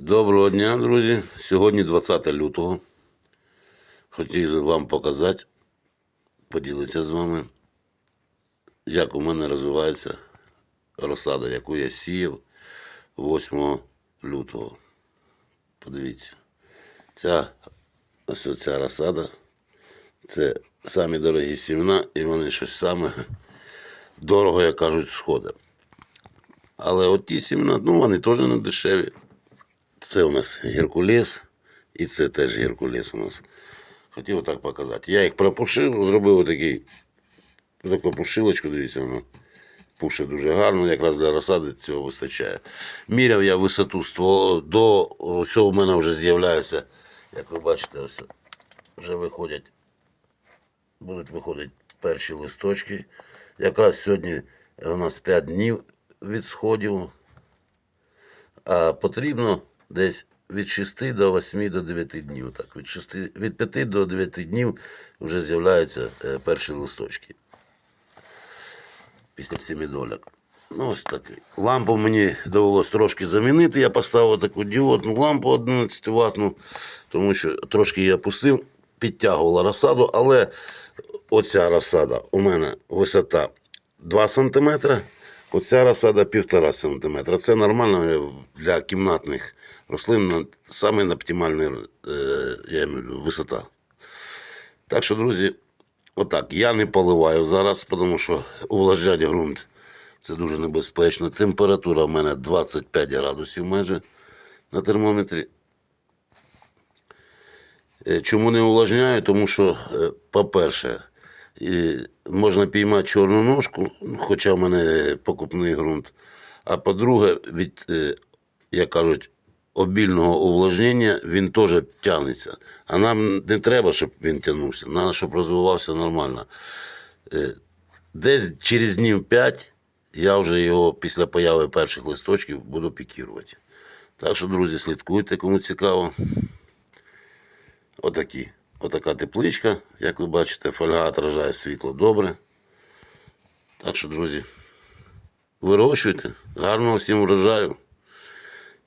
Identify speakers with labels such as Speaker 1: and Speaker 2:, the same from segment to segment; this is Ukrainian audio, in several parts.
Speaker 1: Доброго дня, друзі. Сьогодні 20 лютого. Хотів вам показати, поділитися з вами, як у мене розвивається розсада, яку я сіяв 8 лютого. Подивіться. Ця, ось ця розсада. Це самі дорогі сімена, і вони щось саме дорого, як кажуть, сходить. Але от ті сімена, ну вони теж не дешеві. Це у нас Геркулес, і це теж Геркулес у нас. Хотів так показати. Я їх пропушив, зробив отакий, таку пушилочку, дивіться, воно пуше дуже гарно, якраз для розсади цього вистачає. Міряв я висоту стволу, до ось у мене вже з'являється, як ви бачите, ось вже виходять, будуть виходити перші листочки. Якраз сьогодні у нас 5 днів від сходів а потрібно десь від 6 до 8 до 9 днів. Так, від, 6, від 5 до 9 днів вже з'являються е, перші листочки після сімідоляк. Ну, ось такий. Лампу мені довелось трошки замінити. Я поставив таку діодну лампу 11 ватну, тому що трошки її опустив, підтягувала розсаду, але оця розсада у мене висота 2 см, оця розсада 1,5 см. Це нормально для кімнатних рослин, саме оптимальна е, висота. Так що, друзі, отак. Я не поливаю зараз, тому що увлажнять ґрунт це дуже небезпечно. Температура в мене 25 градусів майже на термометрі. Е, Чому не увлажняю? Тому що, е, по-перше, і можна піймати чорну ножку, хоча в мене покупний ґрунт. А по-друге, від, е, як кажуть, обільного увлажнення він теж тягнеться. А нам не треба, щоб він тягнувся, треба, щоб розвивався нормально. Е, Десь через днів 5 я вже його після появи перших листочків буду пікірувати. Так що, друзі, слідкуйте, кому цікаво. Отакі. Отака тепличка, як ви бачите, фольга отражає світло добре. Так що, друзі, вирощуйте. Гарного всім врожаю.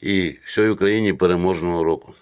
Speaker 1: І всій Україні переможного року.